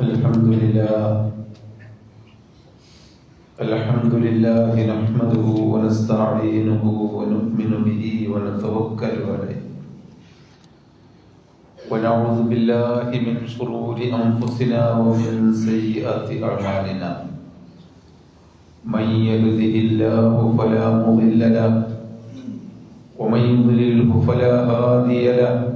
الحمد لله الحمد لله نحمده ونستعينه ونؤمن به ونتوكل عليه ونعوذ بالله من شرور أنفسنا ومن سيئات أعمالنا. من يهده الله فلا مضل له. ومن يضلله فلا هادي له.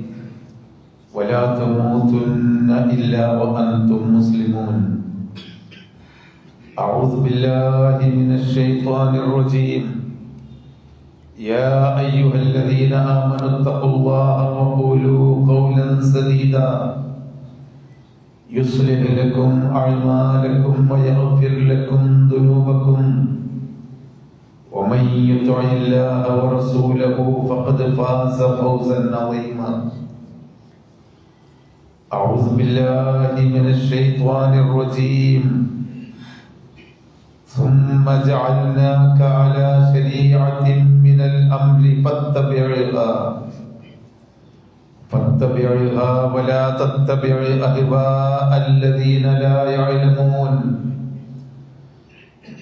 ولا تموتن إلا وأنتم مسلمون. أعوذ بالله من الشيطان الرجيم. يا أيها الذين آمنوا اتقوا الله وقولوا قولا سديدا. يصلح لكم أعمالكم ويغفر لكم ذنوبكم. ومن يطع الله ورسوله فقد فاز فوزا عظيما. أعوذ بالله من الشيطان الرجيم. ثم جعلناك على شريعة من الأمر فاتبعها. فاتبعها ولا تتبع أهواء الذين لا يعلمون.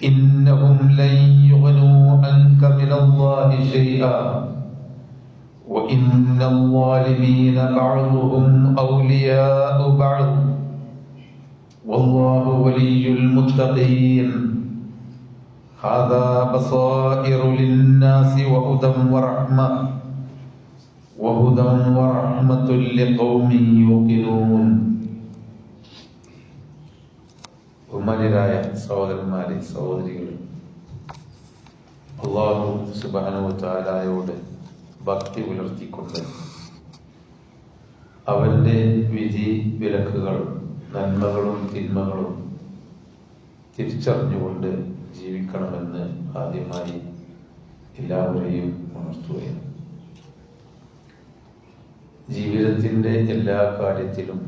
إنهم لن يغنوا عنك من الله شيئا. وإن الظالمين بعضهم أولياء بعض والله ولي المتقين هذا بصائر للناس وهدى ورحمة وهدى ورحمة لقوم يوقنون ബഹുമാന്യരായ സഹോദരന്മാരെ സഹോദരികളെ അള്ളാഹു സുബാനുവത്താലായോട് ഭക്തി പുലർത്തിക്കൊണ്ട് അവന്റെ വിധി വിലക്കുകൾ നന്മകളും തിന്മകളും തിരിച്ചറിഞ്ഞുകൊണ്ട് ജീവിക്കണമെന്ന് ആദ്യമായി എല്ലാവരെയും ഉണർത്തുകയാണ്. ജീവിതത്തിന്റെ എല്ലാ കാര്യത്തിലും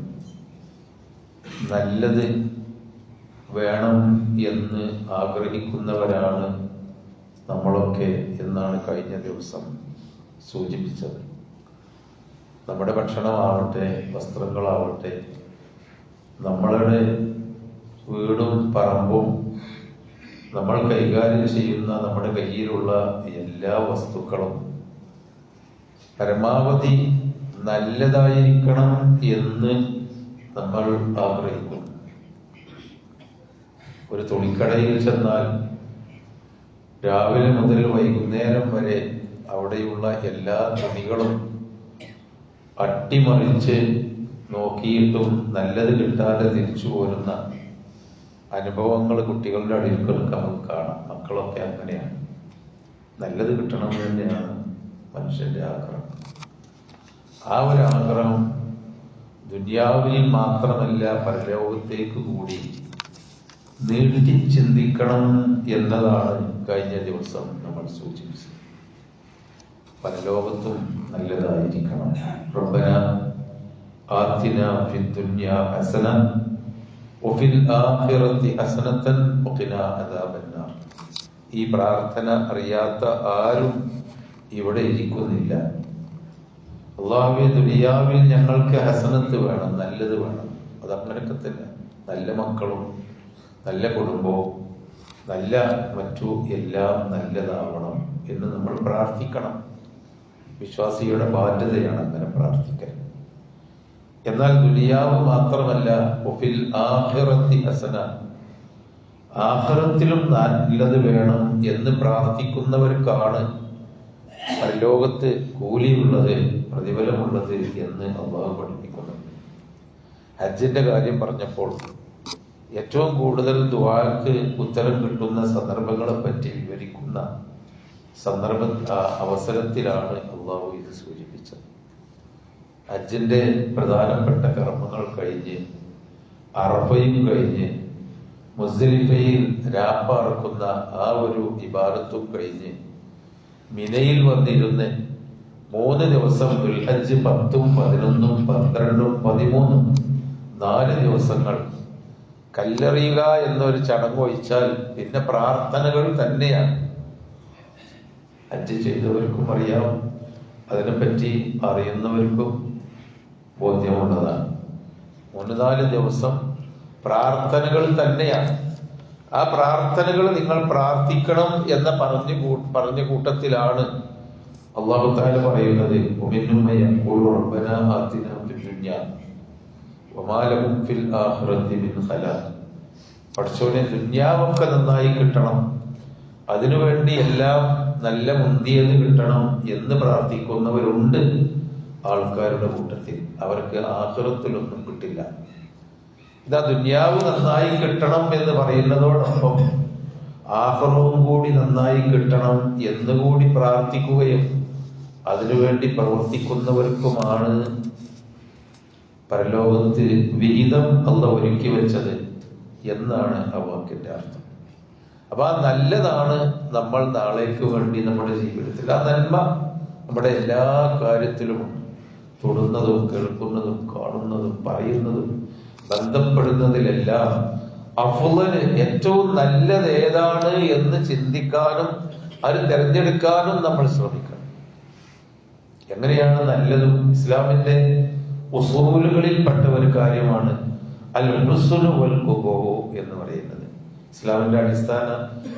നല്ലത് വേണം എന്ന് ആഗ്രഹിക്കുന്നവരാണ് നമ്മളൊക്കെ എന്നാണ് കഴിഞ്ഞ ദിവസം സൂചിപ്പിച്ചത്. നമ്മുടെ ഭക്ഷണമാവട്ടെ വസ്ത്രങ്ങളാവട്ടെ നമ്മളുടെ വീടും പറമ്പും നമ്മൾ കൈകാര്യം ചെയ്യുന്ന നമ്മുടെ കയ്യിലുള്ള എല്ലാ വസ്തുക്കളും പരമാവധി നല്ലതായിരിക്കണം എന്ന് നമ്മൾ ആഗ്രഹിക്കുന്നു. ഒരു തുണിക്കടയിൽ ചെന്നാൽ രാവിലെ മുതൽ വൈകുന്നേരം വരെ അവിടെയുള്ള എല്ലാ തുണികളും അട്ടിമറിച്ച് നോക്കിയിട്ടും നല്ലത് കിട്ടാതെ തിരിച്ചു പോരുന്ന അനുഭവങ്ങൾ കുട്ടികളുടെ അടിയിൽക്കൊക്കെ നമുക്ക് കാണാം. മക്കളൊക്കെ അങ്ങനെയാണ്. നല്ലത് കിട്ടണം തന്നെയാണ് മനുഷ്യന്റെ ആഗ്രഹം. ആ ഒരു ആഗ്രഹം ദുര്യാവിൽ മാത്രമല്ല പരലോകത്തേക്ക് കൂടി നീട്ടി ചിന്തിക്കണം എന്നതാണ് കഴിഞ്ഞ ദിവസം നമ്മൾ സൂചിപ്പിച്ചത്. പരലോകത്തും നല്ലതായിരിക്കണം. റബ്ബന ആത്തിന ഫി ദുനിയ ഹസന വഫിൽ ആഖിറതി ഹസനതൻ വഖിന അദാബന്ന ഈ പ്രാർത്ഥന അറിയാത്ത ആരും ഇവിടെ ഇരിക്കുന്നില്ല. അള്ളാഹുവെ ദുനിയാവിൽ ഞങ്ങൾക്ക് ഹസനത്ത് വേണം നല്ലത് വേണം. അത് തന്നെ. നല്ല മക്കളും നല്ല കുടുംബവും നല്ല മറ്റു എല്ലാം നല്ലതാവണം എന്ന് നമ്മൾ പ്രാർത്ഥിക്കണം. വിശ്വാസിയുടെ ബാധ്യതയാണ് അങ്ങനെ പ്രാർത്ഥിക്കൽ. എന്നാൽ ദുനിയാവ് മാത്രമല്ല ആഹിറത്തി ഹസന ആഹ്റത്തിലും നല്ലത് വേണം എന്ന് പ്രാർത്ഥിക്കുന്നവർക്കാണ് പരലോകത്ത് കൂലിയുള്ളത് പ്രതിഫലമുള്ളത് എന്ന് അള്ളാഹു പഠിപ്പിക്കുന്നു. ഹജ്ജിന്റെ കാര്യം പറഞ്ഞപ്പോൾ ഏറ്റവും കൂടുതൽ ദുവാക്ക് ഉത്തരം കിട്ടുന്ന സന്ദർഭങ്ങളെ പറ്റി വിവരിക്കുന്ന സന്ദർഭ അവസരത്തിലാണ് അള്ളാഹു ഇത് സൂചിപ്പിച്ചത്. ഹജ്ജിന്റെ പ്രധാനപ്പെട്ട കർമ്മങ്ങൾ കഴിഞ്ഞ് അറഫയും കഴിഞ്ഞ് മുസ്ലിഫയിൽ രാപ്പാർക്കുന്ന ആ ഒരു ഇബാദത്തും കഴിഞ്ഞ് മിനയിൽ വന്നിരുന്ന് മൂന്ന് ദിവസം ദുൽഹജ്ജ് പത്തും പതിനൊന്നും പന്ത്രണ്ടും പതിമൂന്നും നാല് ദിവസങ്ങൾ കല്ലെറിയുക എന്നൊരു ചടങ്ങ് ഒഴിച്ചാൽ പിന്നെ പ്രാർത്ഥനകൾ തന്നെയാണ്. ഹജ്ജ് ചെയ്തവർക്കും അറിയാം. അതിനെപ്പറ്റി അറിയുന്നവർക്കും ബോധ്യമുള്ളതാണ്. മൂന്ന് നാല് ദിവസം പ്രാർത്ഥനകൾ തന്നെയാണ്. ആ പ്രാർത്ഥനകൾ നിങ്ങൾ പ്രാർത്ഥിക്കണം എന്ന പറഞ്ഞു പറഞ്ഞ കൂട്ടത്തിലാണ് അള്ളാഹു പറയുന്നത് പഠിച്ചവനെ റബ്ബനാ ആതിനാ ഫിദ് ദുനിയാ വമാ ഫിൽ ആഖിറതി മിൻ ഖലാഖ്." പടച്ചോനെ ദുന്യാവൊക്കെ നന്നായി കിട്ടണം. അതിനുവേണ്ടി എല്ലാം നല്ല മുന്തിയത് കിട്ടണം എന്ന് പ്രാർത്ഥിക്കുന്നവരുണ്ട് ആൾക്കാരുടെ കൂട്ടത്തിൽ. അവർക്ക് ആഹ്ലത്തിലൊന്നും കിട്ടില്ല. ഇതാ ദുന്യാവ് നന്നായി കിട്ടണം എന്ന് പറയുന്നതോടൊപ്പം ആഹ്റവും കൂടി നന്നായി കിട്ടണം എന്ന് കൂടി പ്രാർത്ഥിക്കുകയും അതിനുവേണ്ടി പ്രവർത്തിക്കുന്നവർക്കുമാണ് പരലോകത്ത് വിഹിതം അല്ല ഒരുക്കി വെച്ചത് എന്നാണ് ആ വാക്കിന്റെ അർത്ഥം. അപ്പൊ ആ നല്ലതാണ് നമ്മൾ നാളേക്ക് വേണ്ടി നമ്മുടെ ജീവിതത്തിൽ. ആ നന്മ നമ്മുടെ എല്ലാ കാര്യത്തിലും തൊടുന്നതും കേൾക്കുന്നതും കാണുന്നതും പറയുന്നതും ബന്ധപ്പെടുന്നതിലെല്ലാം അഫുലന് ഏറ്റവും നല്ലത് ഏതാണ് എന്ന് ചിന്തിക്കാനും അത് തിരഞ്ഞെടുക്കാനും നമ്മൾ ശ്രമിക്കണം. എങ്ങനെയാണ് നല്ലതും? ഇസ്ലാമിന്റെ ഉസൂലുകളിൽപ്പെട്ട ഒരു കാര്യമാണ് അൽ ഹുസ്നു വൽ എന്ന് പറയുന്നത്. ഇസ്ലാമിന്റെ അടിസ്ഥാന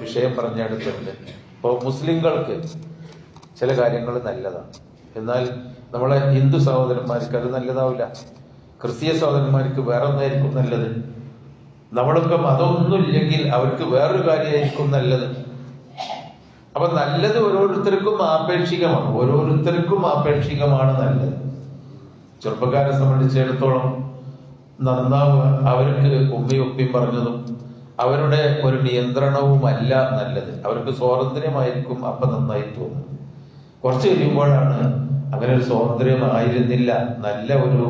വിഷയം പറഞ്ഞെടുത്തിട്ടുണ്ട് അപ്പോൾ മുസ്ലിങ്ങൾക്ക് ചില കാര്യങ്ങൾ നല്ലതാണ്. എന്നാൽ നമ്മളെ ഹിന്ദു സഹോദരന്മാർക്ക് അത് നല്ലതാവില്ല. ക്രിസ്തീയ സഹോദരന്മാർക്ക് വേറെ ഒന്നായിരിക്കും നല്ലത്. നമ്മളൊക്കെ മതമൊന്നും ഇല്ലെങ്കിൽ അവർക്ക് വേറൊരു കാര്യമായിരിക്കും നല്ലത്. അപ്പൊ നല്ലത് ഓരോരുത്തർക്കും ആപേക്ഷികമാണ്. ഓരോരുത്തർക്കും ആപേക്ഷികമാണ് നല്ലത്. ചെറുപ്പക്കാരെ സംബന്ധിച്ചിടത്തോളം നന്നാവുക അവർക്ക് ഉമ്മയും ഉപ്പയും പറഞ്ഞതും അവരുടെ ഒരു നിയന്ത്രണവുമല്ല നല്ലത്. അവർക്ക് സ്വാതന്ത്ര്യമായിരിക്കും അപ്പൊ നന്നായി തോന്നും. കുറച്ച് കഴിയുമ്പോഴാണ് അങ്ങനെ ഒരു സ്വാതന്ത്ര്യമായിരുന്നില്ല നല്ല ഒരു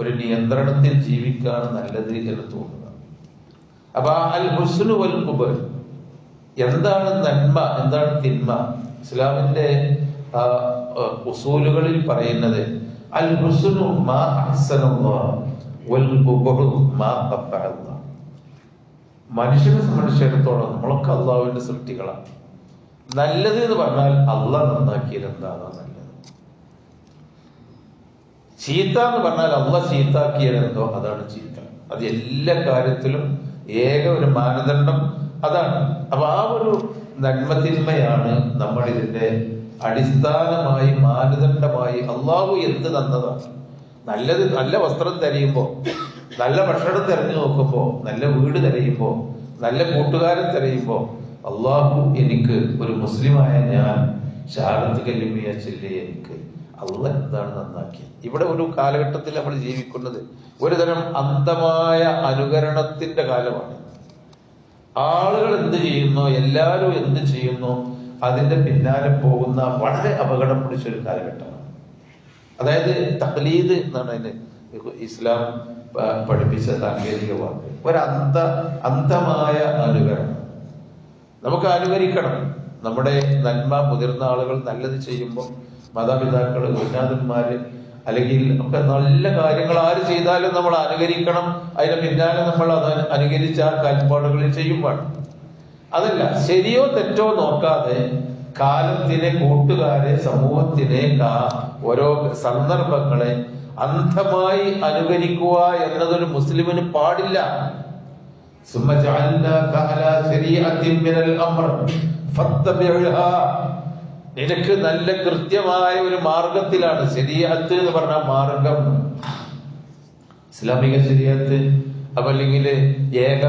ഒരു നിയന്ത്രണത്തിൽ ജീവിക്കാണ് നല്ലത് എന്ന് തോന്നുക. അപ്പൊ അൽ ഹുസ്നു വൽ കുബർ എന്താണ് നന്മ? എന്താണ് തിന്മ? ഇസ്ലാമിന്റെ ഉസൂലുകളിൽ പറയുന്നത് അൽ ഹുസ്നു മാ അഹ്സനുള്ള വൽ കുബറു മാ മനുഷ്യനെ സംബന്ധിച്ചിടത്തോളം നമ്മളൊക്കെ അള്ളാഹുവിന്റെ സൃഷ്ടികളാണ്. നല്ലത് എന്ന് പറഞ്ഞാൽ അള്ളാഹ് നന്നാക്കിയത് എന്താണോ നല്ലത്. ചീത്ത എന്ന് പറഞ്ഞാൽ അള്ളാഹ് ചീത്താക്കിയത് എന്തോ അതാണ് ചീത്ത. അത് എല്ലാ കാര്യത്തിലും ഏക ഒരു മാനദണ്ഡം അതാണ്. അപ്പൊ ആ ഒരു നന്മതിന്മയാണ് നമ്മൾ ഇതിന്റെ അടിസ്ഥാനമായി മാനദണ്ഡമായി അള്ളാഹു എന്ത് തന്നതാണ്. നല്ലത് നല്ല വസ്ത്രം തിരയുമ്പോ നല്ല ഭക്ഷണം തിരഞ്ഞു നോക്കുമ്പോ നല്ല വീട് തിരയുമ്പോ നല്ല കൂട്ടുകാരൻ തിരയുമ്പോ അള്ളാഹു എനിക്ക് ഒരു മുസ്ലിമായ ഞാൻ ഷാരത്ത് കല്ലിമിയ ചെല്ലി എനിക്ക് അള്ള എന്താണ് നന്നാക്കിയത്. ഇവിടെ ഒരു കാലഘട്ടത്തിൽ നമ്മൾ ജീവിക്കുന്നത് ഒരു തരം അന്ധമായ അനുകരണത്തിന്റെ കാലമാണ്. ആളുകൾ എന്ത് ചെയ്യുന്നു എല്ലാവരും എന്ത് ചെയ്യുന്നു അതിന്റെ പിന്നാലെ പോകുന്ന വളരെ അപകടം പിടിച്ച ഒരു കാലഘട്ടമാണ്. അതായത് തഖ്ലീദ് എന്നാണ് അതിന് ഇസ്ലാം പഠിപ്പിച്ച സാങ്കേതിക വാക്ക് ഒരു അന്തമായ അനുകരണം. നമുക്ക് അനുകരിക്കണം. നമ്മുടെ നന്മ മുതിർന്ന ആളുകൾ നല്ലത് ചെയ്യുമ്പോൾ മാതാപിതാക്കൾ ഗുരുനാഥന്മാര് അല്ലെങ്കിൽ ഒക്കെ നല്ല കാര്യങ്ങൾ ആര് ചെയ്താലും നമ്മൾ അനുകരിക്കണം. അതിന് പിന്നാലെ നമ്മൾ അത് അനുകരിച്ച ആ കാൽപ്പാടുകളിൽ ചെയ്യുമ്പോൾ അതല്ല ശരിയോ തെറ്റോ നോക്കാതെ കാലത്തിനെ കൂട്ടുകാരെ സമൂഹത്തിനെ ഓരോ സന്ദർഭങ്ങളെ അന്ധമായി അനുകരിക്കുക എന്നതൊരു മുസ്ലിമിന് പാടില്ല. നിനക്ക് നല്ല കൃത്യമായ ഒരു മാർഗത്തിലാണ് ശരിയത്ത് എന്ന് പറഞ്ഞ മാർഗം. ഇസ്ലാമിക ശരിയത്ത് അപ്പൊ അല്ലെങ്കിൽ ഏക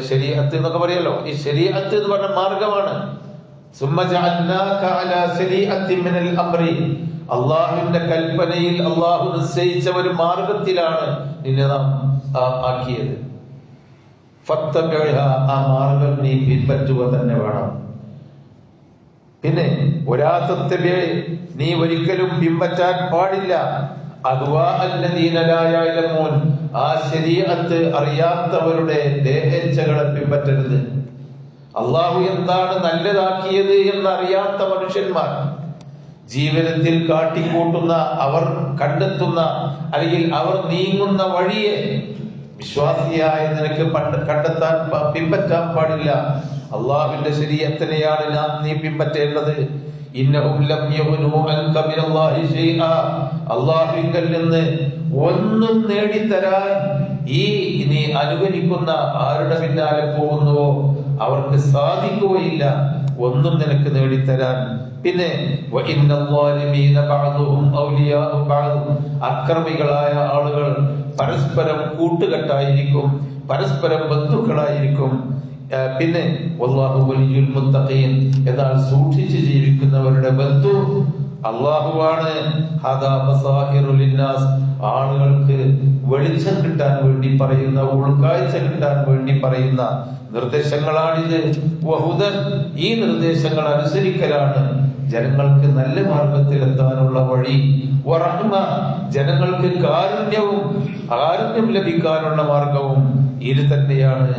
ശരിയത്ത് എന്നൊക്കെ പറയല്ലോ. ഈ ശരിയത്ത് എന്ന് പറഞ്ഞ മാർഗമാണ്. സുമ്മ അള്ളാഹുവിന്റെ കൽപ്പനയിൽ അള്ളാഹു നിശ്ചയിച്ച ഒരു മാർഗത്തിലാണ് നിന്നെ നാം ആക്കിയത്. ആ മാർഗം നീ പിൻപറ്റുക തന്നെ വേണം. പിന്നെ ഒരാത്തത്തെ നീ ഒരിക്കലും പിൻപറ്റാൻ പാടില്ല. അതുവാ ആ ശരീരത്ത് അറിയാത്തവരുടെ ദേഹേച്ഛകളെ പിൻപറ്റരുത്. അള്ളാഹു എന്താണ് നല്ലതാക്കിയത് എന്നറിയാത്ത മനുഷ്യന്മാർ ജീവിതത്തിൽ കാട്ടിക്കൂട്ടുന്ന അവർ കണ്ടെത്തുന്ന അല്ലെങ്കിൽ അവർ നീങ്ങുന്ന വഴിയെ വിശ്വാസിയായ നിനക്ക് പണ്ട് കണ്ടെത്താൻ പിൻപറ്റാൻ പാടില്ല. അള്ളാഹുവിന്റെ ശരീരത്തിനെയാണ് നാം നീ പിൻപറ്റേണ്ടത്. അള്ളാഹുവിങ്കൽ നിന്ന് ഒന്നും നേടിത്തരാൻ ഈ നീ അനുകരിക്കുന്ന ആരുടെ പിന്നാലെ പോകുന്നുവോ? അവർക്ക് സാധിക്കുകയില്ല. ഒന്നും നിനക്ക് നേടിത്തരാൻ പിന്നെ അക്രമികളായ ആളുകൾ പരസ്പരം കൂട്ടുകെട്ടായിരിക്കും പരസ്പരം ബന്ധുക്കളായിരിക്കും. പിന്നെ എന്നാൽ സൂക്ഷിച്ചു ജീവിക്കുന്നവരുടെ ബന്ധു അള്ളാഹുവാണ്. ആളുകൾക്ക് വെളിച്ചം കിട്ടാൻ വേണ്ടി പറയുന്ന ഉൾക്കാഴ്ച കിട്ടാൻ വേണ്ടി പറയുന്ന നിർദ്ദേശങ്ങളാണിത്. വഹുദൻ ഈ നിർദ്ദേശങ്ങൾ അനുസരിക്കലാണ് ജനങ്ങൾക്ക് നല്ല മാർഗത്തിൽ എത്താനുള്ള വഴി. വറഹ്മ ജനങ്ങൾക്ക് കാരുണ്യവും കാരുണ്യം ലഭിക്കാനുള്ള മാർഗവും ഇത് തന്നെയാണ്.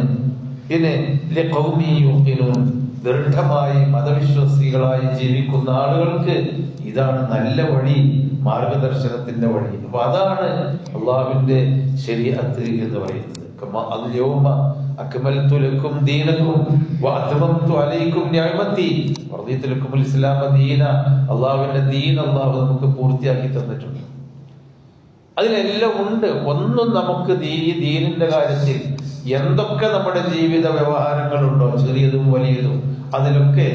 യുഖിനൂൻ. ദൃഢമായി മതവിശ്വാസികളായി ജീവിക്കുന്ന ആളുകൾക്ക് ഇതാണ് നല്ല വഴി മാർഗദർശനത്തിന്റെ വഴി. അപ്പൊ അതാണ് അള്ളാഹുവിന്റെ ശരീരത്ത് എന്ന് പറയുന്നത്. അള്ളാഹുവിന്റെ ദീൻ അള്ളാഹു നമുക്ക് പൂർത്തിയാക്കി തന്നിട്ടുണ്ട്. അതിലെല്ലാം ഉണ്ട്. ഒന്നും നമുക്ക് ഈ ദീനിന്റെ കാര്യത്തിൽ എന്തൊക്കെ നമ്മുടെ ജീവിത വ്യവഹാരങ്ങളുണ്ടോ? ചെറിയതും വലിയതും. അതിലൊക്കെ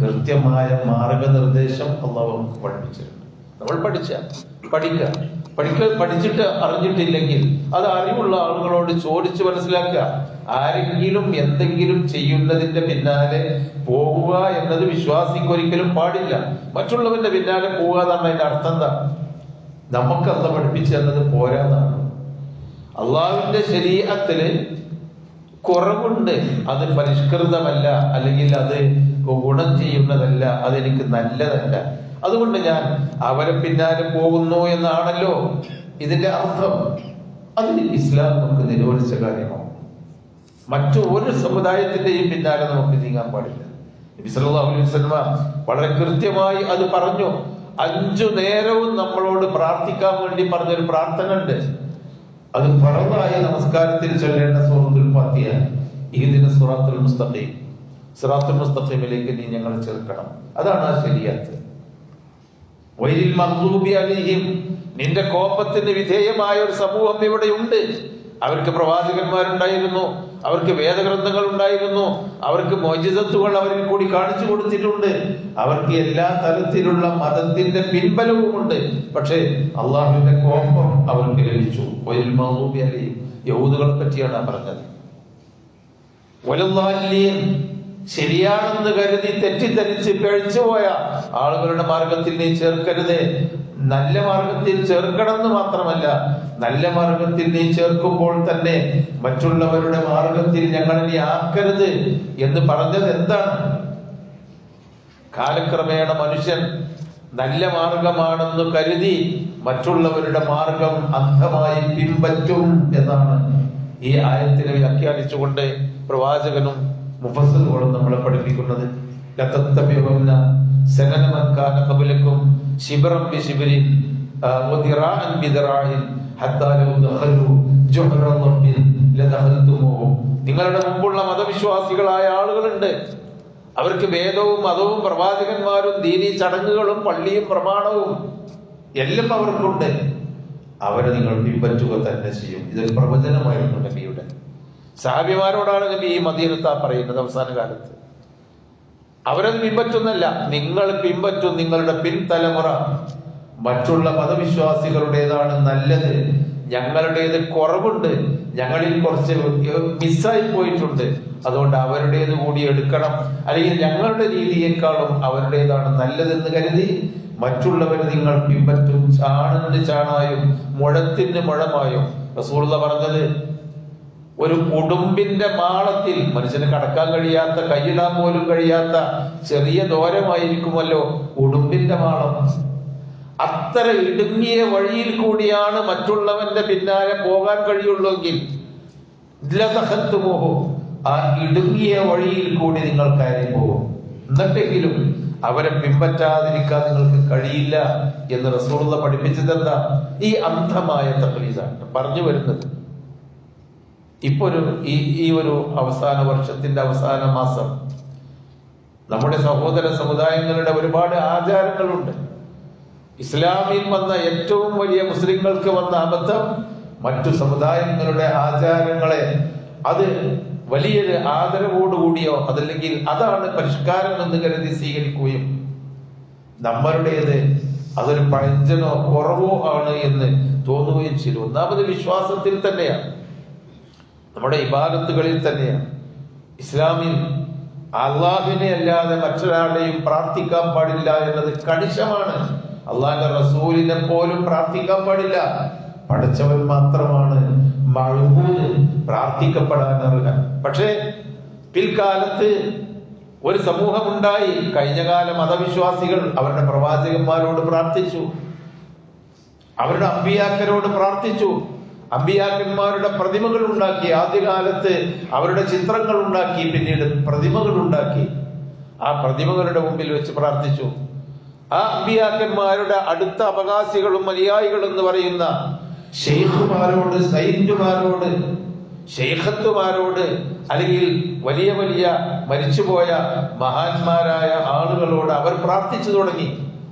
കൃത്യമായ മാർഗനിർദ്ദേശം അള്ളാഹു നമുക്ക് പഠിപ്പിച്ചിട്ടുണ്ട്. നമ്മൾ പഠിച്ച പഠിക്കുക പഠിക്ക പഠിച്ചിട്ട് അറിഞ്ഞിട്ടില്ലെങ്കിൽ അത് അറിവുള്ള ആളുകളോട് ചോദിച്ച് മനസ്സിലാക്കുക. ആരെങ്കിലും എന്തെങ്കിലും ചെയ്യുന്നതിന്റെ പിന്നാലെ പോകുക എന്നത് വിശ്വാസിക്ക് ഒരിക്കലും പാടില്ല. മറ്റുള്ളവന്റെ പിന്നാലെ പോവുക എന്നാണ് അതിന്റെ അർത്ഥം എന്താ? നമുക്ക് അന്ന് പഠിപ്പിച്ചു തന്നത് പോരാന്നാണ് അള്ളാഹുവിന്റെ ശരീരത്തിൽ കുറവുണ്ട്. അത് പരിഷ്കൃതമല്ല അല്ലെങ്കിൽ അത് ഗുണം ചെയ്യുന്നതല്ല അതെനിക്ക് നല്ലതല്ല. അതുകൊണ്ട് ഞാൻ അവരെ പിന്നാലെ പോകുന്നു എന്നാണല്ലോ ഇതിന്റെ അർത്ഥം. അത് ഇസ്ലാം നമുക്ക് നിരോധിച്ച കാര്യമാണ്. മറ്റു ഒരു സമുദായത്തിന്റെയും പിന്നാലെ നമുക്ക് നീങ്ങാൻ പാടില്ല. നബി സല്ലല്ലാഹു അലൈഹി വസല്ലമ വളരെ കൃത്യമായി അത് പറഞ്ഞു. അഞ്ചു നേരവും നമ്മളോട് പ്രാർത്ഥിക്കാൻ വേണ്ടി പറഞ്ഞൊരു പ്രാർത്ഥന ഉണ്ട് അത് ഫറദായ നമസ്കാരത്തിൽ ചൊല്ലേണ്ട സൂറത്തുൽ ഈ ദിന സുറാത്തുൽ മുസ്തഖീം. സുറാത്തുൽ മുസ്തഖീമിലേക്ക് നീ ഞങ്ങൾ ചേർക്കണം. അതാണ് ആ ശരിയാത്ത് വൈരിൽ മഹ്ദൂബി അലിയും നിന്റെ കോപത്തിന് വിധേയമായ ഒരു സമൂഹം ഇവിടെ ഉണ്ട്. അവർക്ക് പ്രവാചകന്മാരുണ്ടായിരുന്നു. അവർക്ക് വേദഗ്രന്ഥങ്ങൾ ഉണ്ടായിരുന്നു. അവർക്ക് മോചിതത്വങ്ങൾ അവരിൽ കൂടി കാണിച്ചു കൊടുത്തിട്ടുണ്ട്. അവർക്ക് എല്ലാ തരത്തിലുള്ള മതത്തിന്റെ പിൻബലവും ഉണ്ട് പക്ഷേ അള്ളാഹുവിന്റെ കോപം അവർക്ക് ലഭിച്ചു. യഹൂദുകളെ പറ്റിയാണ് പറഞ്ഞത്. ശരിയാണെന്ന് കരുതി തെറ്റിദ്ധരിച്ച് പിഴച്ചുപോയ ആളുകളുടെ മാർഗത്തിൽ നീ ചേർക്കരുത്. നല്ല മാർഗത്തിൽ ചേർക്കണമെന്ന് മാത്രമല്ല നല്ല മാർഗത്തിൽ നീ ചേർക്കുമ്പോൾ തന്നെ മറ്റുള്ളവരുടെ മാർഗത്തിൽ ഞങ്ങൾ നീ ആക്കരുത് എന്ന് പറഞ്ഞത് എന്താണ്? കാലക്രമേണ മനുഷ്യൻ നല്ല മാർഗമാണെന്ന് കരുതി മറ്റുള്ളവരുടെ മാർഗം അന്ധമായി പിൻപറ്റും എന്നാണ് ഈ ആയത്തിനെ വ്യാഖ്യാനിച്ചുകൊണ്ട് പ്രവാചകനും മുഫസലുകളും നമ്മളെ പഠിപ്പിക്കുന്നത്. ലതത്തബിഉന്ന സനന മൻ കാന ഖബലക്കും وذراعا بذراع حتى لو دخلوا ഹത്താ ലൗ لدخلتموه നിങ്ങളുടെ മുമ്പുള്ള മതവിശ്വാസികളായ ആളുകളുണ്ട്. അവർക്ക് വേദവും മതവും പ്രവാചകന്മാരും ദീനി ചടങ്ങുകളും പള്ളിയും പ്രമാണവും എല്ലാം അവർക്കുണ്ട്. അവരെ നിങ്ങൾ പിൻപറ്റുക തന്നെ ചെയ്യും. ഇതൊരു പ്രവചനമായിരുന്നു നബിയുടെ. സഹാബിമാരോടാണ് നബി ഈ മദീനത്ത പറയുന്നത് അവസാന കാലത്ത് അവരത് പിൻപറ്റുന്നല്ല നിങ്ങൾ പിൻപറ്റും നിങ്ങളുടെ പിൻതലമുറ. മറ്റുള്ള മതവിശ്വാസികളുടേതാണ് നല്ലത്. ഞങ്ങളുടേത് കുറവുണ്ട്. ഞങ്ങളിൽ കുറച്ച് മിസ്സായി പോയിട്ടുണ്ട്. അതുകൊണ്ട് അവരുടേത് കൂടി എടുക്കണം. അല്ലെങ്കിൽ ഞങ്ങളുടെ രീതിയേക്കാളും അവരുടേതാണ് നല്ലതെന്ന് കരുതി മറ്റുള്ളവർ നിങ്ങൾ പിൻപറ്റും ചാണിന് ചാണായും മുഴത്തിന് മുഴമായും. റസൂള്ള പറഞ്ഞത് ഒരു കുടുംബിന്റെ മാളത്തിൽ മനുഷ്യന് കടക്കാൻ കഴിയാത്ത കൈയിടാൻ പോലും കഴിയാത്ത ചെറിയ ദോരമായിരിക്കുമല്ലോ കുടുംബിന്റെ മാളം. അത്ര ഇടുങ്ങിയ വഴിയിൽ കൂടിയാണ് മറ്റുള്ളവന്റെ പിന്നാലെ പോകാൻ കഴിയുള്ളൂവെങ്കിൽ. ലതഹത്തുമോഹോ ആ ഇടുങ്ങിയ വഴിയിൽ കൂടി നിങ്ങൾ കയറി പോകും എന്നിട്ടെങ്കിലും അവരെ പിൻപറ്റാതിരിക്കാൻ നിങ്ങൾക്ക് കഴിയില്ല എന്ന് റസൂള്ള പഠിപ്പിച്ചതെന്താ ഈ അന്ധമായ തക്ലീദാണ് പറഞ്ഞു വരുന്നത് ഇപ്പൊ ഒരു ഈ ഈ ഒരു അവസാന വർഷത്തിന്റെ അവസാന മാസം നമ്മുടെ സഹോദര സമുദായങ്ങളുടെ ഒരുപാട് ആചാരങ്ങളുണ്ട്. ഇസ്ലാമിൽ വന്ന ഏറ്റവും വലിയ മുസ്ലിങ്ങൾക്ക് വന്ന അബദ്ധം മറ്റു സമുദായങ്ങളുടെ ആചാരങ്ങളെ അത് വലിയൊരു ആദരവോടുകൂടിയോ അതല്ലെങ്കിൽ അതാണ് പരിഷ്കാരം എന്ന് കരുതി സ്വീകരിക്കുകയും നമ്മളുടേത് അതൊരു പഴഞ്ചനോ കുറവോ ആണ് എന്ന് തോന്നുകയും ചെയ്തു. ഒന്നാമത് വിശ്വാസത്തിൽ തന്നെയാണ്. നമ്മുടെ ഇബാദത്തുകളിൽ തന്നെയാണ്. ഇസ്ലാമിൽ അള്ളാഹുവിനെ അല്ലാതെ മറ്റൊരാളെയും പ്രാർത്ഥിക്കാൻ പാടില്ല എന്നത് കണിശമാണ്. അള്ളാഹിന്റെ റസൂലിനെ പോലും പ്രാർത്ഥിക്കാൻ പാടില്ല. പഠിച്ചവൻ മാത്രമാണ് മഴൂത് പ്രാർത്ഥിക്കപ്പെടാൻ അറിയുക പക്ഷേ പിൽക്കാലത്ത് ഒരു സമൂഹമുണ്ടായി. കഴിഞ്ഞകാല മതവിശ്വാസികൾ അവരുടെ പ്രവാചകന്മാരോട് പ്രാർത്ഥിച്ചു. അവരുടെ അമ്പിയാക്കരോട് പ്രാർത്ഥിച്ചു. അമ്പിയാക്കന്മാരുടെ പ്രതിമകൾ ഉണ്ടാക്കി ആദ്യകാലത്ത് അവരുടെ ചിത്രങ്ങൾ ഉണ്ടാക്കി പിന്നീട് പ്രതിമകൾ ഉണ്ടാക്കി. ആ പ്രതിമകളുടെ മുമ്പിൽ വെച്ച് പ്രാർത്ഥിച്ചു. ആ അമ്പിയാക്കന്മാരുടെ അടുത്ത അവകാശികളും അനുയായികളും എന്ന് പറയുന്ന ഷെയ്ഖുമാരോട് സൈന്റുമാരോട് ഷെയ്ഖത്തുമാരോട് അല്ലെങ്കിൽ വലിയ വലിയ മരിച്ചുപോയ മഹാന്മാരായ ആളുകളോട് അവർ പ്രാർത്ഥിച്ചു തുടങ്ങി.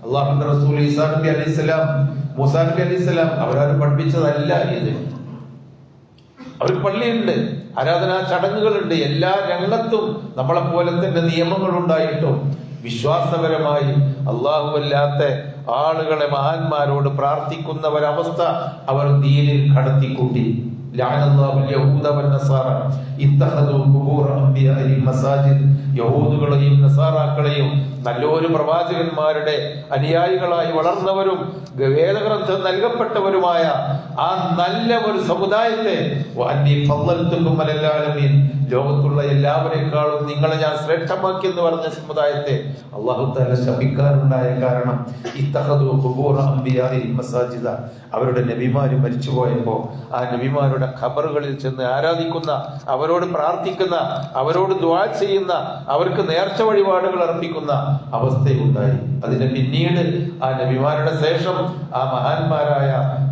അള്ളാഹുന്റെ റസൂൽ ഈസാ നബി അലൈഹി സ്വലാം മൂസാ അലി ഇസ്ലാം സ്വലാം അവരാരും പഠിപ്പിച്ചതല്ല ഇത്. അവർക്ക് പള്ളിയുണ്ട് ആരാധനാ ചടങ്ങുകളുണ്ട് എല്ലാ രംഗത്തും നമ്മളെ പോലെ തന്നെ നിയമങ്ങളുണ്ടായിട്ടും വിശ്വാസപരമായി അല്ലാത്ത ആളുകളെ മഹാന്മാരോട് പ്രാർത്ഥിക്കുന്ന ഒരവസ്ഥ അവർ ദീനിൽ കടത്തിക്കൂട്ടി. യഹൂദുകളെയും നസാറാക്കളെയും നല്ലൊരു പ്രവാചകന്മാരുടെ അനുയായികളായി വളർന്നവരും വേദഗ്രന്ഥം നൽകപ്പെട്ടവരുമായ ആ നല്ല ഒരു സമുദായത്തെ ലോകത്തുള്ള എല്ലാവരെക്കാളും നിങ്ങളെ ഞാൻ ശ്രേഷ്ഠമാക്കി എന്ന് പറഞ്ഞ സമുദായത്തെ അള്ളാഹു തന്നെ ശമിക്കാനുണ്ടായ കാരണം മസാജിദ. അവരുടെ നബിമാര് മരിച്ചുപോയപ്പോ ആ നബിമാരുടെ ഖബറുകളിൽ ചെന്ന് ആരാധിക്കുന്ന അവരോട് പ്രാർത്ഥിക്കുന്ന അവരോട് ദ്വാ ചെയ്യുന്ന അവർക്ക് നേർച്ച വഴിപാടുകൾ അർപ്പിക്കുന്ന അവസ്ഥയുണ്ടായി. അതിന് പിന്നീട് ആ നബിമാരുടെ ശേഷം ആ മഹാന്മാരായ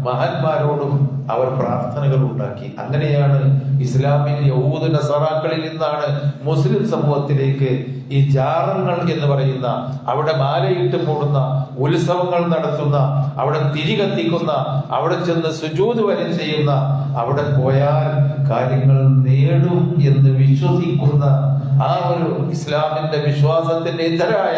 മഹാന്മാരോടും അവർ പ്രാർത്ഥനകൾ ഉണ്ടാക്കി. അങ്ങനെയാണ് ഇസ്ലാമിൽ യഹൂദ നസറാക്കളിൽ നിന്നാണ് മുസ്ലിം സമൂഹത്തിലേക്ക് ഈ ജാറങ്ങൾ എന്ന് പറയുന്ന അവിടെ മാലയിട്ട് പോടുന്ന ഉത്സവങ്ങൾ നടത്തുന്ന അവിടെ തിരി കത്തിക്കുന്ന അവിടെ ചെന്ന് സുജൂത് വരെ ചെയ്യുന്ന അവിടെ പോയാൽ കാര്യങ്ങൾ നേടും എന്ന് വിശ്വസിക്കുന്ന ആ ഒരു ഇസ്ലാമിന്റെ വിശ്വാസത്തിന്റെ ഇതരായ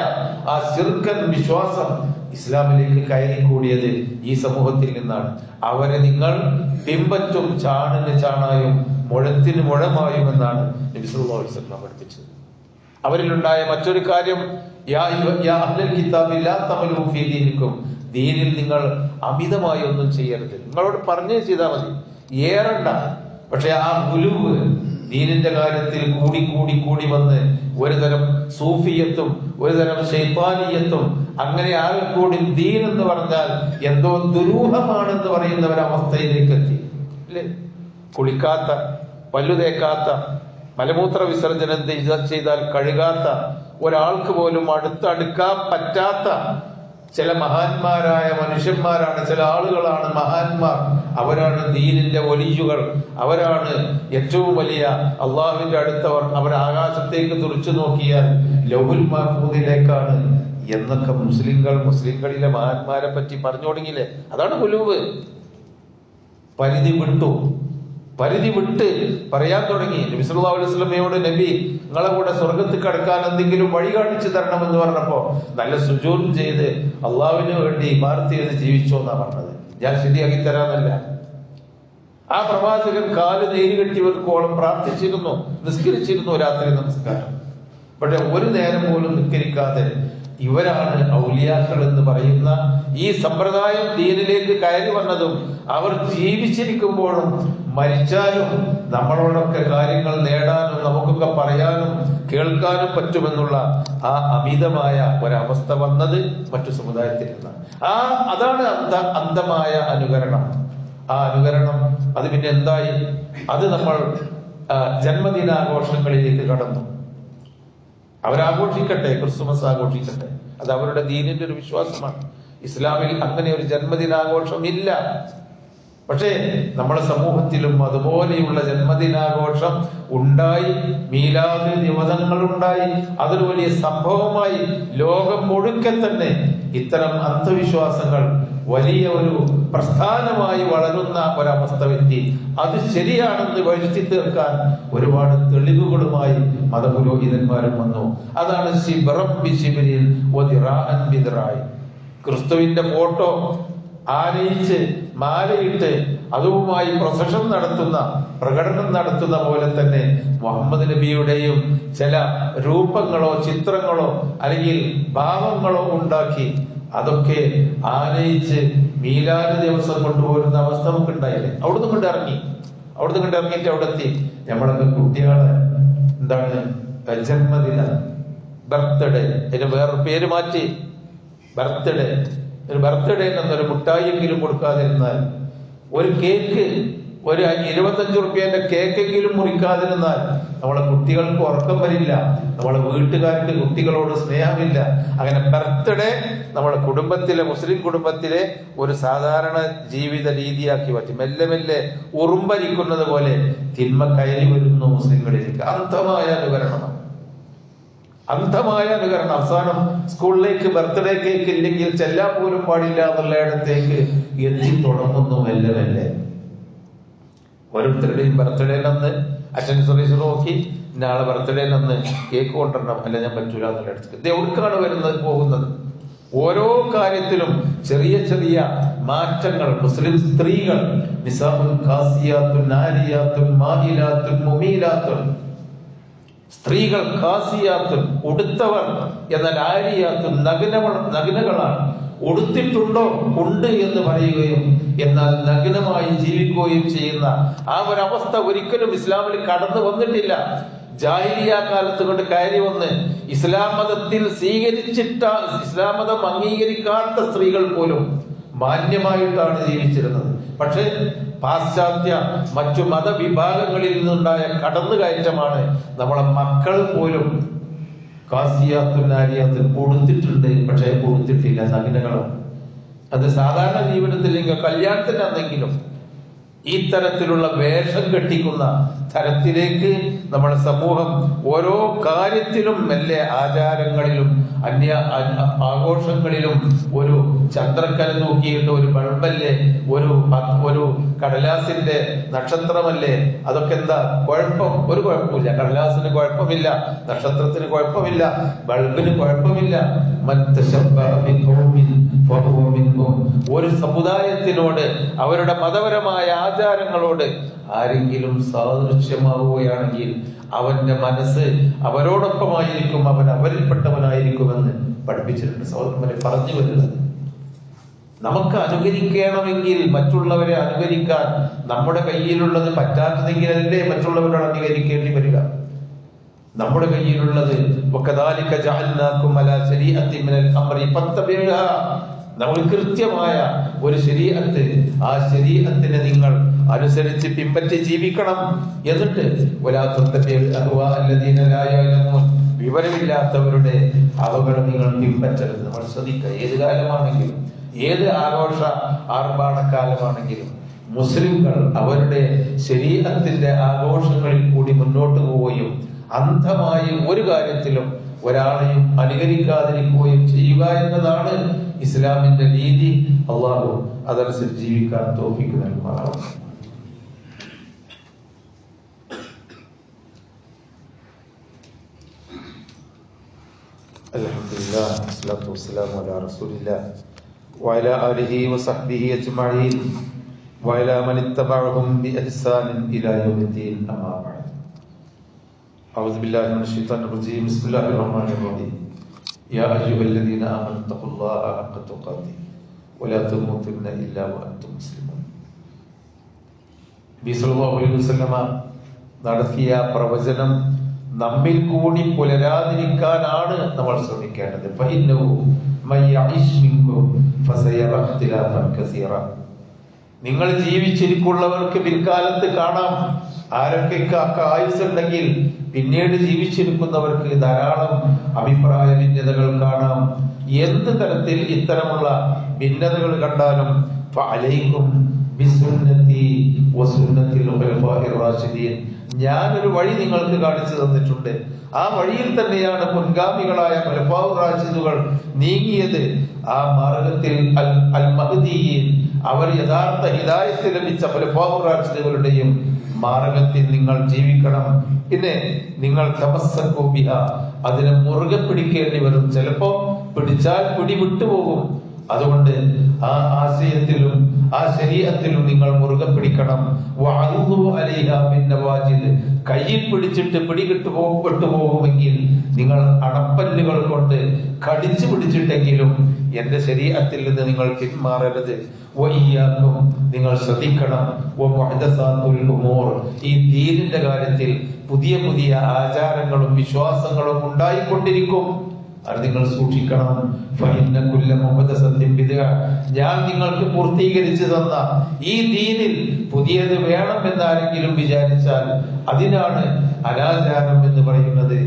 ആ ശിർക്കൻ വിശ്വാസം ഇസ്ലാമിലേക്ക് കയറി കയറിക്കൂടിയത് ഈ സമൂഹത്തിൽ നിന്നാണ്. അവരെ നിങ്ങൾ പിമ്പറ്റും ചാണിന് ചാണായും മുഴത്തിന് മുഴമായും എന്നാണ് പഠിപ്പിച്ചത്. അവരിലുണ്ടായ മറ്റൊരു കാര്യം ദീനിൽ നിങ്ങൾ അമിതമായി ഒന്നും ചെയ്യരുത്. നിങ്ങളോട് പറഞ്ഞു ചെയ്താൽ മതി. ഏറണ്ട. പക്ഷെ ആ ഗുലുവ് ദീനിന്റെ കാര്യത്തിൽ കൂടി കൂടി കൂടി വന്ന് ഒരു തരം സൂഫിയത്തും ഒരു തരം ശൈത്താനീയത്തും അങ്ങനെ ആകെക്കൂടി കൂടി ദീൻ എന്ന് പറഞ്ഞാൽ എന്തോ ദുരൂഹമാണെന്ന് പറയുന്ന ഒരവസ്ഥയിലേക്ക് എത്തി. അല്ലേ കുളിക്കാത്ത പല്ലു തേക്കാത്ത മലമൂത്ര വിസർജനം ചെയ്ത- ചെയ്താൽ കഴുകാത്ത ഒരാൾക്ക് പോലും അടുത്തടുക്കാൻ പറ്റാത്ത ചില മഹാന്മാരായ മനുഷ്യന്മാരാണ് ചില ആളുകളാണ് മഹാന്മാർ. അവരാണ് ദീനിന്റെ ഒലിയുകൾ അവരാണ് ഏറ്റവും വലിയ അള്ളാഹുവിന്റെ അടുത്തവർ. അവർ ആകാശത്തേക്ക് തുറച്ചു നോക്കിയാൽ ലൗഹുൽ മഹ്ഫൂദിലേക്കാണ് എന്നൊക്കെ മുസ്ലിങ്ങൾ മുസ്ലിങ്ങളിലെ മഹാന്മാരെ പറ്റി പറഞ്ഞു തുടങ്ങിയില്ലേ? അതാണ് കുലൂവ് പരിധി വിട്ടു. പരിധി വിട്ട് പറയാൻ തുടങ്ങി. നബി സല്ലല്ലാഹു അലൈഹി വസല്ലമയോട് നബി നിങ്ങളെ കൂടെ സ്വർഗത്തിൽ കടക്കാൻ എന്തെങ്കിലും വഴി കാണിച്ചു തരണം എന്ന് പറഞ്ഞപ്പോ നല്ല സുജൂൻ ചെയ്ത് അള്ളാഹുവിന് വേണ്ടി ഇമാർത്തി ചെയ്ത് ജീവിച്ചു എന്നാ പറഞ്ഞത്. ഞാൻ ശരിയാക്കി തരാന്നല്ല. ആ പ്രവാചകൻ കാൽ നേരി കെട്ടിയവർക്കോളം പ്രാർത്ഥിച്ചിരുന്നു. നിസ്കരിച്ചിരുന്നു രാത്രി നമസ്കാരം. പക്ഷെ ഒരു നേരം പോലും നിസ്കരിക്കാതെ ഇവരാണ് ഔലിയാക്കൾ എന്ന് പറയുന്ന ഈ സമ്പ്രദായം തീരിലേക്ക് കയറി വന്നതും അവർ ജീവിച്ചിരിക്കുമ്പോഴും മരിച്ചാലും നമ്മളോടൊക്കെ കാര്യങ്ങൾ നേടാനും നമുക്കൊക്കെ പറയാനും കേൾക്കാനും പറ്റുമെന്നുള്ള ആ അമിതമായ ഒരവസ്ഥ വന്നത് മറ്റു സമുദായത്തിൽ ആ അതാണ് അന്ത അന്തമായ അനുകരണം. ആ അനുകരണം അത് പിന്നെ എന്തായി? അത് നമ്മൾ ജന്മദിനാഘോഷങ്ങളിലേക്ക് കടന്നു. അവരാഘോഷിക്കട്ടെ ക്രിസ്മസ് ആഘോഷിക്കട്ടെ. അത് അവരുടെ ദീനിന്റെ ഒരു വിശ്വാസമാണ്. ഇസ്ലാമിൽ അങ്ങനെ ഒരു ജന്മദിനാഘോഷം ഇല്ല. പക്ഷേ നമ്മുടെ സമൂഹത്തിലും അതുപോലെയുള്ള ജന്മദിനാഘോഷം ഉണ്ടായി മീലാദ് ദിവസങ്ങൾ ഉണ്ടായി അതൊരു വലിയ സംഭവമായി ലോകം മുഴുക്കെ തന്നെ ഇത്തരം അന്ധവിശ്വാസങ്ങൾ വലിയ ഒരു പ്രസ്ഥാനമായി വളരുന്ന ഒരവസ്ഥ എത്തി അത് ശരിയാണെന്ന് വരുത്തി തീർക്കാൻ ഒരുപാട് തെളിവുകളുമായി മതപുരോഹിതന്മാരും വന്നു. അതാണ് ശിബറം ക്രിസ്തുവിന്റെ ഫോട്ടോ ആനയിച്ച് മാലയിട്ട് അതുമായി പ്രൊസഷൻ നടത്തുന്ന പ്രകടനം നടത്തുന്ന പോലെ തന്നെ മുഹമ്മദ് നബിയുടെയും ചില രൂപങ്ങളോ ചിത്രങ്ങളോ അല്ലെങ്കിൽ ഭാവങ്ങളോ ഉണ്ടാക്കി അതൊക്കെ ആനയിച്ച് മീലാന ദിവസം കൊണ്ടുപോരുന്ന അവസ്ഥ നമുക്ക് ഉണ്ടായില്ലേ അവിടുന്ന് കൊണ്ട് ഇറങ്ങി. അവിടുന്ന് കൊണ്ട് ഇറങ്ങിയിട്ട് അവിടെ എത്തി നമ്മളൊക്കെ കുട്ടികളെ എന്താണ്? ജന്മദിന ബർത്ത്ഡേ അതിന് വേറെ പേര് മാറ്റി. ബർത്ത്ഡേ. ഒരു ബർത്ത്ഡേ എന്നൊരു മുട്ടായിയെങ്കിലും കൊടുക്കാതിരുന്നാൽ ഒരു കേക്ക് ഒരു ഇരുപത്തഞ്ച് റുപ്യന്റെ കേക്കെങ്കിലും മുറിക്കാതിരുന്നാൽ നമ്മളെ കുട്ടികൾക്ക് ഉറക്കം വരില്ല. നമ്മളെ വീട്ടുകാർക്ക് കുട്ടികളോട് സ്നേഹമില്ല. അങ്ങനെ ബർത്ത്ഡേ നമ്മളെ കുടുംബത്തിലെ മുസ്ലിം കുടുംബത്തിലെ ഒരു സാധാരണ ജീവിത രീതിയാക്കി മാറ്റി. മെല്ലെ മെല്ലെ ഉറുമ്പരിക്കുന്നത് പോലെ തിന്മ കയറി വരുന്നു മുസ്ലിങ്ങളിലേക്ക്. അന്തമായ അനുകരണമാണ് അന്ധമായ അനുകരണം. അവസാനം സ്കൂളിലേക്ക് ബർത്ത്ഡേ കേക്ക് ഇല്ലെങ്കിൽ ചെല്ലാൻ പോലും പാടില്ല എന്നുള്ള ഇടത്തേക്ക് എത്തി തുടങ്ങുന്നു മെല്ലെ മെല്ലെ. ഓരോരുത്തരുടെയും ബർത്ത്ഡേ അന്ന് അച്ഛൻ രജിസ്റ്റർ നോക്കി നാളെ ബർത്ത്ഡേ അന്ന് കേക്ക് കൊണ്ടുവരണം. അല്ല ഞാൻ പറ്റൂല എന്നുള്ള ഇടത്തേക്ക്. ഇത് എവിടേക്കാണ് വരുന്നത് പോകുന്നത്? ഓരോ കാര്യത്തിലും ചെറിയ ചെറിയ മാറ്റങ്ങൾ. മുസ്ലിം സ്ത്രീകൾ നിസാബുൽ ഖാസിയാത്തുൻ നാരിയാത്തുൻ മാഹിലാത്തുൻ മുമീലാത്തുൻ സ്ത്രീകൾ കാസിയാത്തും ഉടുത്തവർ എന്നാൽ ആരിയാത്തും നഗ്നവൾ നഗ്നകളാണ്. ഉടുത്തിട്ടുണ്ടോ? ഉണ്ട് എന്ന് പറയുകയും എന്നാൽ നഗ്നമായി ജീവിക്കുകയും ചെയ്യുന്ന ആ ഒരവസ്ഥ ഒരിക്കലും ഇസ്ലാമിൽ കടന്നു വന്നിട്ടില്ല. ജാഹിലിയ കാലത്ത് കൊണ്ട് കയറി വന്ന് ഇസ്ലാം മതത്തിൽ സ്വീകരിച്ചിട്ട ഇസ്ലാം മതം അംഗീകരിക്കാത്ത സ്ത്രീകൾ പോലും മാന്യമായിട്ടാണ് ജീവിച്ചിരുന്നത്. പക്ഷേ പാശ്ചാത്യ മറ്റു മതവിഭാഗങ്ങളിൽ നിന്നുണ്ടായ കടന്നുകയറ്റമാണ് നമ്മളെ മക്കൾ പോലും. കാസിയാത്തും നാരിയാത്തും കൊടുത്തിട്ടുണ്ട് പക്ഷേ കൊടുത്തിട്ടില്ല നഗ്നകളും അത് സാധാരണ ജീവിതത്തിൽ കല്യാണത്തിനാണെങ്കിലും ഈ തരത്തിലുള്ള വേഷം കെട്ടിക്കുന്ന തരത്തിലേക്ക് നമ്മുടെ സമൂഹം ഓരോ കാര്യത്തിലും മെല്ലെ ആചാരങ്ങളിലും അന്യ ആഘോഷങ്ങളിലും ഒരു ചന്ദ്രക്കല നോക്കിയിട്ട് ഒരു ബൾബല്ലേ ഒരു ഒരു കടലാസിന്റെ നക്ഷത്രമല്ലേ അതൊക്കെ എന്താ? കുഴപ്പം. ഒരു കുഴപ്പമില്ല. കടലാസിന് കുഴപ്പമില്ല നക്ഷത്രത്തിന് കുഴപ്പമില്ല ബൾബിന് കുഴപ്പമില്ല. ഒരു സമുദായത്തിനോട് അവരുടെ മതപരമായ ആചാരങ്ങളോട് ആരെങ്കിലും സാദൃശ്യമാവുകയാണെങ്കിൽ അവന്റെ മനസ്സ് അവരോടൊപ്പമായിരിക്കും അവൻ അവരിൽപ്പെട്ടവനായിരിക്കുമെന്ന് പഠിപ്പിച്ചിട്ടുണ്ട് സഹോദരന്മാരെ പറഞ്ഞു വരുന്നത്. നമുക്ക് അനുകരിക്കണമെങ്കിൽ മറ്റുള്ളവരെ അനുകരിക്കാൻ നമ്മുടെ കയ്യിലുള്ളത് പറ്റാത്തതെങ്കിൽ അല്ലേ മറ്റുള്ളവരോട് അനുകരിക്കേണ്ടി വരിക. നമ്മുടെ കയ്യിലുള്ളത് നമ്മൾ കൃത്യമായ ഒരു ശരീരത്ത് ആ ശരീരത്തിന് നിങ്ങൾ അനുസരിച്ച് പിമ്പറ്റി ജീവിക്കണം. എന്നിട്ട് വിവരമില്ലാത്തവരുടെ നിങ്ങൾ പിമ്പറ്റരുത് നമ്മൾ ശ്രദ്ധിക്കുക. ഏത് കാലമാണെങ്കിലും ഏത് ആഘോഷ ആർഭാടക്കാലമാണെങ്കിലും മുസ്ലിംകൾ അവരുടെ ശരീരത്തിന്റെ ആഘോഷങ്ങളിൽ കൂടി മുന്നോട്ട് പോവുകയും അന്ധമായി ഒരു കാര്യത്തിലും ഒരാളെയും അനുകരിക്കാതിരിക്കുകയും ചെയ്യുക എന്നതാണ് ഇസ്ലാമിന്റെ രീതി. അള്ളാഹു അതനുസരിച്ച് ജീവിക്കാൻ തോഫിക്ക് നൽകുമാറാവും الحمد لله والصلاة والسلام على رسول الله وعلى آله وصحبه أجمعين وعلى من اتبعهم بإحسان إلى يوم الدين أما بعد أعوذ بالله من الشيطان الرجيم بسم الله الرحمن الرحيم يا أيها الذين آمنوا اتقوا الله حق تقاته ولا تموتن إلا وأنتم مسلمون നബി സല്ലല്ലാഹു അലൈഹി വസല്ലമ നടത്തിയ പ്രവചനം നമ്മിൽ കൂടി പുലരാതിരിക്കാനാണ് നമ്മൾ ശ്രമിക്കേണ്ടത്. നിങ്ങൾ ജീവിച്ചിരിക്കുള്ളവർക്ക് പിൽക്കാലത്ത് കാണാം. ആരൊക്കെ ആയുസ്സുണ്ടെങ്കിൽ പിന്നീട് ജീവിച്ചിരിക്കുന്നവർക്ക് ധാരാളം അഭിപ്രായ ഭിന്നതകൾ കാണാം. എന്ത് തരത്തിൽ ഇത്തരമുള്ള ഭിന്നതകൾ കണ്ടാലും ഞാനൊരു വഴി നിങ്ങൾക്ക് കാണിച്ചു തന്നിട്ടുണ്ട്. ആ വഴിയിൽ തന്നെയാണ് മുൻഗാമികളായ മലപ്പാവ് റാഷിദുകൾ നീങ്ങിയത്. ആ മാർഗത്തിൽ അൽ അൽ അവർ യഥാർത്ഥ ഹിദായത്ത് ലഭിച്ച മലപ്പാവ് റാഷിദുകളുടെയും മാർഗത്തിൽ നിങ്ങൾ ജീവിക്കണം. പിന്നെ നിങ്ങൾ തമസ്സക്കു ബിഹ അതിനെ മുറുകെ പിടിക്കേണ്ടി വരും. ചിലപ്പോ പിടിച്ചാൽ പിടി വിട്ടുപോകും. അതുകൊണ്ട് ആ ആശയത്തിലും ആ ശരീരത്തിലും നിങ്ങൾ മുറുകെ പിടിക്കണം. കയ്യിൽ പിടിച്ചിട്ട് പിടികിട്ട് പോകപ്പെട്ടു പോകുമെങ്കിൽ നിങ്ങൾ അടപ്പല്ലുകൾ കൊണ്ട് കടിച്ചു പിടിച്ചിട്ടെങ്കിലും എന്റെ ശരീരത്തിൽ നിന്ന് നിങ്ങൾ പിന്മാറരുത്. നിങ്ങൾ ശ്രദ്ധിക്കണം. ഈ ദീനിന്റെ കാര്യത്തിൽ പുതിയ പുതിയ ആചാരങ്ങളും വിശ്വാസങ്ങളും ഉണ്ടായിക്കൊണ്ടിരിക്കും. അത് നിങ്ങൾ സൂക്ഷിക്കണം ഞാൻ നിങ്ങൾക്ക് പൂർത്തീകരിച്ചു തന്ന ഈ ദീനിൽ പുതിയത് വേണം എന്നാരെങ്കിലും വിചാരിച്ചാൽ അതിനാണ് അനാചാരം എന്ന് പറയുന്നത്.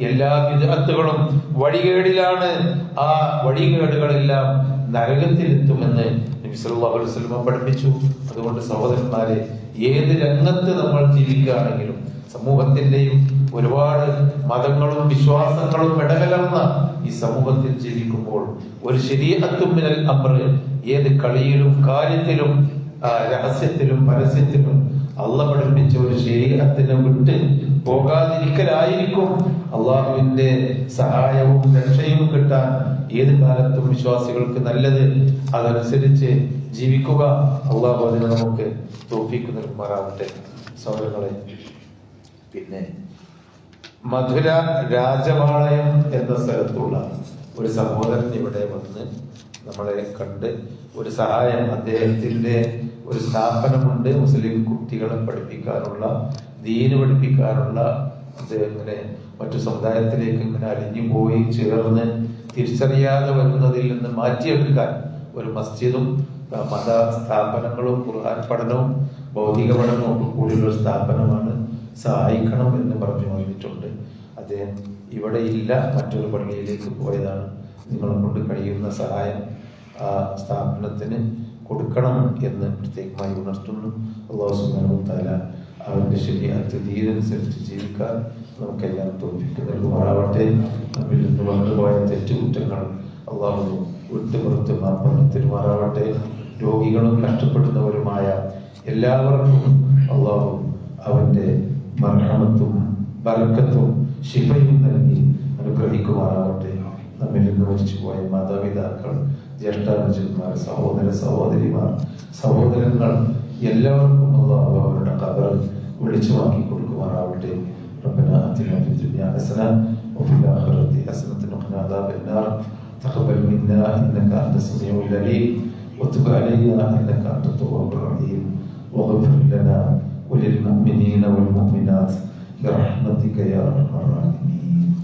എല്ലാ വിദഗ്ധകളും വഴികേടിലാണ്. ആ വഴികേടുകളെല്ലാം നരകത്തിലെത്തുമെന്ന് പഠിപ്പിച്ചു. അതുകൊണ്ട് സഹോദരന്മാരെ ഏത് രംഗത്ത് നമ്മൾ ജീവിക്കുകയാണെങ്കിലും സമൂഹത്തിന്റെയും ഒരുപാട് മതങ്ങളും വിശ്വാസങ്ങളും ഇടകലർന്ന ഈ സമൂഹത്തിൽ ജീവിക്കുമ്പോൾ ഒരു ശരീരത്തുമ്മിനൽ അമർ ഏത് കളിയിലും കാര്യത്തിലും രഹസ്യത്തിലും പരസ്യത്തിലും അള്ള പഠിപ്പിച്ച ഒരു ശരീരത്തിനെ വിട്ട് പോകാതിരിക്കലായിരിക്കും അള്ളാഹുവിന്റെ സഹായവും രക്ഷയും കിട്ടാൻ ഏത് കാലത്തും വിശ്വാസികൾക്ക് നല്ലത്. അതനുസരിച്ച് ജീവിക്കുക. അള്ളാഹു അതിന് നമുക്ക് തോപ്പിക്ക് നൽകുമാറാവട്ടെ. സൗരങ്ങളെ പിന്നെ മധുര രാജപാളയം എന്ന സ്ഥലത്തുള്ള ഒരു സഹോദരൻ ഇവിടെ വന്ന് നമ്മളെ കണ്ട് ഒരു സഹായം അദ്ദേഹത്തിന്റെ ഒരു സ്ഥാപനമുണ്ട്. മുസ്ലിം കുട്ടികളെ പഠിപ്പിക്കാനുള്ള ദീന് പഠിപ്പിക്കാനുള്ള ഇങ്ങനെ മറ്റു സമുദായത്തിലേക്ക് ഇങ്ങനെ അലിഞ്ഞു പോയി ചേർന്ന് തിരിച്ചറിയാതെ വരുന്നതിൽ നിന്ന് മാറ്റിയെടുക്കാൻ ഒരു മസ്ജിദും മത സ്ഥാപനങ്ങളും ഖുർആൻ പഠനവും ഭൗതിക പഠനവും ഒക്കെ കൂടിയുള്ള സ്ഥാപനമാണ്. സഹായിക്കണം എന്ന് പറഞ്ഞു വന്നിട്ടുണ്ട്. അദ്ദേഹം ഇവിടെ ഇല്ല മറ്റൊരു പള്ളിയിലേക്ക് പോയതാണ്. നിങ്ങളെ കൊണ്ട് കഴിയുന്ന സഹായം ആ സ്ഥാപനത്തിന് കൊടുക്കണം എന്ന് പ്രത്യേകമായി ഉണർത്തുന്നു. അള്ളാഹു സുബ്ഹാനഹു തആല അവന്റെ ശരീരത്തിൽ തീരനുസരിച്ച് ജീവിക്കാൻ നമുക്കെല്ലാം തോന്നിപ്പിക്കുന്നു നൽകുമാറാവട്ടെ. നമ്മിൽ നിന്ന് വന്നുപോയ തെറ്റുകുറ്റങ്ങൾ അള്ളാഹു വിട്ടുപുറത്ത് മാപ്പന്ന് തെരുമാറാവട്ടെ. രോഗികളും കഷ്ടപ്പെടുന്നവരുമായ എല്ലാവർക്കും അള്ളാഹു അവന്റെ മരണത്തും ബർക്കത്തും ശിഫയും നൽകി അനുഗ്രഹിക്കുമാറാവട്ടെ നമ്മിൽ നിന്ന് മരിച്ചുപോയ മാതാപിതാക്കൾ ജ്യേഷ്ഠാനുജന്മാർ സഹോദര സഹോദരിമാർ സഹോദരങ്ങൾ എല്ലാവർക്കും അള്ളാഹു അവരുടെ കബർ വിളിച്ചുവാക്കി കൊടുക്കുമാറാവട്ടെ ربنا آتنا في الدنيا حسنة وفي الآخرة حسنة وقنا عذاب النار تقبل منا إنك أنت السميع العليم وتب علينا إنك أنت التواب الرحيم واغفر لنا وللمؤمنين والمؤمنات برحمتك يا أرحم الراحمين.